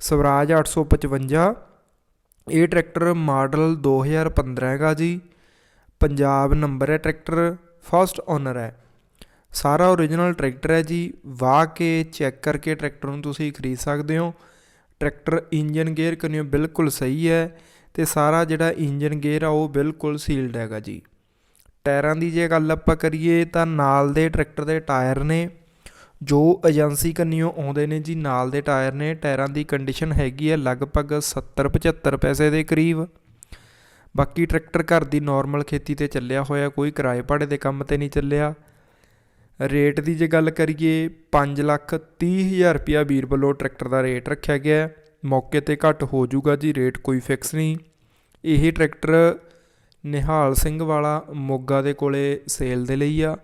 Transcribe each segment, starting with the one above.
ਸਵਰਾਜ 855 ਇਹ tractor model 2015 ਹੈਗਾ ਜੀ। ਪੰਜਾਬ ਨੰਬਰ ਹੈ ਟਰੈਕਟਰ ਫਸਟ ਓਨਰ ਹੈ। ਸਾਰਾ ਓਰੀਜਨਲ ਟਰੈਕਟਰ ਹੈ ਜੀ। ਵਾਹ ਕੇ ਚੈੱਕ ਕਰਕੇ ਟਰੈਕਟਰ ਨੂੰ ਤੁਸੀਂ ਖਰੀਦ ਸਕਦੇ ਹੋ। ਟਰੈਕਟਰ ਇੰਜਨ ਗੇਅਰ ਕਨਿਓ ਬਿਲਕੁਲ ਸਹੀ ਹੈ ਤੇ ਸਾਰਾ ਜਿਹੜਾ ਇੰਜਨ ਗੇਅਰ ਆ ਉਹ ਬਿਲਕੁਲ ਸੀਲਡ ਹੈਗਾ ਜੀ। ਟਾਇਰਾਂ ਦੀ ਜੇ ਗੱਲ ਆਪਾਂ ਕਰੀਏ ਤਾਂ ਨਾਲ ਦੇ ਟਰੈਕਟਰ ਦੇ ਟਾਇਰ ਨੇ। ਜੋ ਏਜੰਸੀ ਕੰਨਿਓ ਆਉਂਦੇ ਨੇ ਜੀ, ਨਾਲ ਦੇ ਟਾਇਰ ਨੇ, ਟਾਇਰਾਂ ਦੀ ਕੰਡੀਸ਼ਨ ਹੈਗੀ ਹੈ ਲਗਭਗ 70 75 ਪੈਸੇ ਦੇ ਕਰੀਬ। ਬਾਕੀ ਟਰੈਕਟਰ ਘਰ ਦੀ ਨਾਰਮਲ ਖੇਤੀ ਤੇ ਚੱਲਿਆ ਹੋਇਆ, ਕੋਈ ਕਿਰਾਏ ਭਾੜੇ ਦੇ ਕੰਮ ਤੇ ਨਹੀਂ ਚੱਲਿਆ। ਰੇਟ ਦੀ ਜੇ ਗੱਲ ਕਰੀਏ 5 ਲੱਖ 30 ਹਜ਼ਾਰ ਰੁਪਿਆ ਵੀਰ ਵੱਲੋਂ ਟਰੈਕਟਰ ਦਾ ਰੇਟ ਰੱਖਿਆ ਗਿਆ ਹੈ। ਮੌਕੇ ਤੇ ਘੱਟ ਹੋ ਜਾਊਗਾ ਜੀ, ਰੇਟ ਕੋਈ ਫਿਕਸ ਨਹੀਂ। ਇਹ ਟਰੈਕਟਰ ਨਿਹਾਲ ਸਿੰਘ ਵਾਲਾ ਮੋਗਾ ਦੇ ਕੋਲੇ ਸੇਲ ਦੇ ਲਈ ਆ।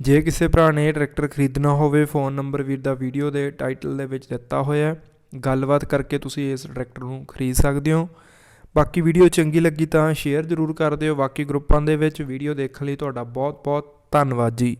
ਜੇ ਕਿਸੇ ਭਰਾ ਨੇ ਟਰੈਕਟਰ ਖਰੀਦਣਾ ਹੋਵੇ, ਫੋਨ ਨੰਬਰ ਵੀਰ ਦਾ ਵੀਡੀਓ ਦੇ ਟਾਈਟਲ ਦੇ ਵਿੱਚ ਦਿੱਤਾ ਹੋਇਆ ਹੈ। ਗੱਲਬਾਤ ਕਰਕੇ ਤੁਸੀਂ ਇਸ ਟਰੈਕਟਰ ਨੂੰ ਖਰੀਦ ਸਕਦੇ ਹੋ। ਬਾਕੀ ਵੀਡੀਓ ਚੰਗੀ ਲੱਗੀ ਤਾਂ ਸ਼ੇਅਰ ਜ਼ਰੂਰ ਕਰ ਦਿਓ। ਬਾਕੀ ਗਰੁੱਪਾਂ ਦੇ ਵਿੱਚ ਵੀਡੀਓ ਦੇਖਣ ਲਈ ਤੁਹਾਡਾ ਬਹੁਤ ਬਹੁਤ ਧੰਨਵਾਦ ਜੀ।